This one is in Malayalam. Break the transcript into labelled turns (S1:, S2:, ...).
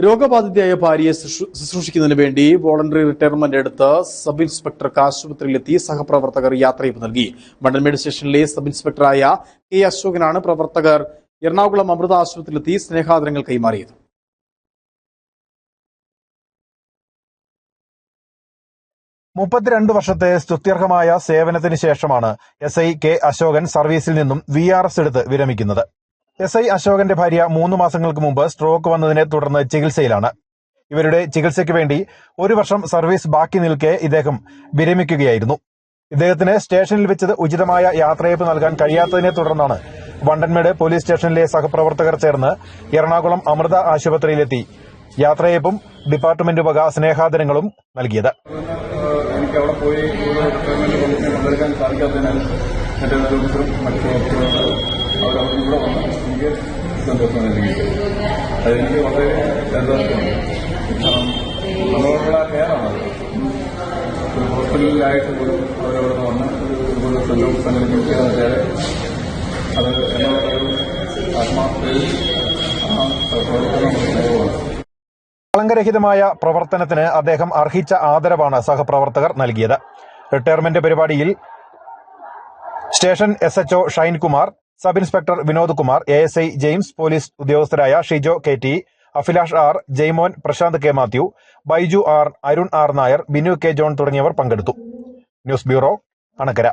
S1: രോഗബാധിതയായ ഭാര്യയെ ശുശ്രൂ- ശുശ്രൂഷിക്കുന്നതിന് വേണ്ടി വോളണ്ടറി റിട്ടയർമെന്റ് എടുത്ത് സബ് ഇൻസ്പെക്ടർക്ക് ആശുപത്രിയിലെത്തി സഹപ്രവർത്തകർ യാത്രയപ്പ് നൽകി. മണ്ടൻമേട് സ്റ്റേഷനിലെ സബ് ഇൻസ്പെക്ടറായ കെ അശോകനാണ് പ്രവർത്തകർ എറണാകുളം അമൃത ആശുപത്രിയിലെത്തി സ്നേഹാദരങ്ങൾ കൈമാറിയത്.
S2: മുപ്പത്തിരണ്ട് വർഷത്തെ സ്തുത്യർഹമായ സേവനത്തിന് ശേഷമാണ് എസ് ഐ കെ അശോകൻ സർവീസിൽ നിന്നും വി ആർ എസ് എടുത്ത് വിരമിക്കുന്നത്. എസ് ഐ അശോകന്റെ ഭാര്യ മൂന്ന് മാസങ്ങൾക്ക് മുമ്പ് സ്ട്രോക്ക് വന്നതിനെ തുടർന്ന് ചികിത്സയിലാണ്. ഇവരുടെ ചികിത്സയ്ക്ക് വേണ്ടി ഒരു വർഷം സർവീസ് ബാക്കി നിൽക്കെ ഇദ്ദേഹം വിരമിക്കുകയായിരുന്നു. ഇദ്ദേഹത്തിന് സ്റ്റേഷനിൽ വെച്ചത് ഉചിതമായ യാത്രയപ്പ് നൽകാൻ കഴിയാത്തതിനെ തുടർന്നാണ് വണ്ടൻമേട് പോലീസ് സ്റ്റേഷനിലെ സഹപ്രവർത്തകർ ചേർന്ന് എറണാകുളം അമൃത ആശുപത്രിയിലെത്തി യാത്രയപ്പും ഡിപ്പാർട്ട്മെന്റ് വക സ്നേഹാദരങ്ങളും നൽകിയത്.
S3: എനിക്ക് അവിടെ പോയി അവർ അവിടെ ഇവിടെ വന്ന് എനിക്ക് സന്തോഷം നൽകി. അതെനിക്ക് വളരെ സന്തോഷമുണ്ട് കാരണം നമ്മളോടുള്ള കെയറാണത് ഒരു ഹോസ്പിറ്റലിലായിട്ട് പോലും അവരവിടെ വന്ന് ഒരു സന്തോഷം സംഘടിപ്പിക്കുക വെച്ചാൽ അത് എന്നോട് ആത്മാർത്ഥയിൽ ആ പ്രവർത്തനം
S2: കളങ്കരഹിതമായ പ്രവർത്തനത്തിന് അദ്ദേഹം അർഹിച്ച ആദരവാണ് സഹപ്രവർത്തകർ നൽകിയത്. റിട്ടയർമെന്റ് പരിപാടിയിൽ station S H O Shinkumar sub inspector Vinod Kumar A S I James police ഉദ്യോഗസ്ഥരായ Shijo K T Abhilash R Jaimon Prashanth K Mathew Baiju R Arun R Nair Binu K John തുടങ്ങിയവർ പങ്കെടുത്തു. News bureau Anakkara.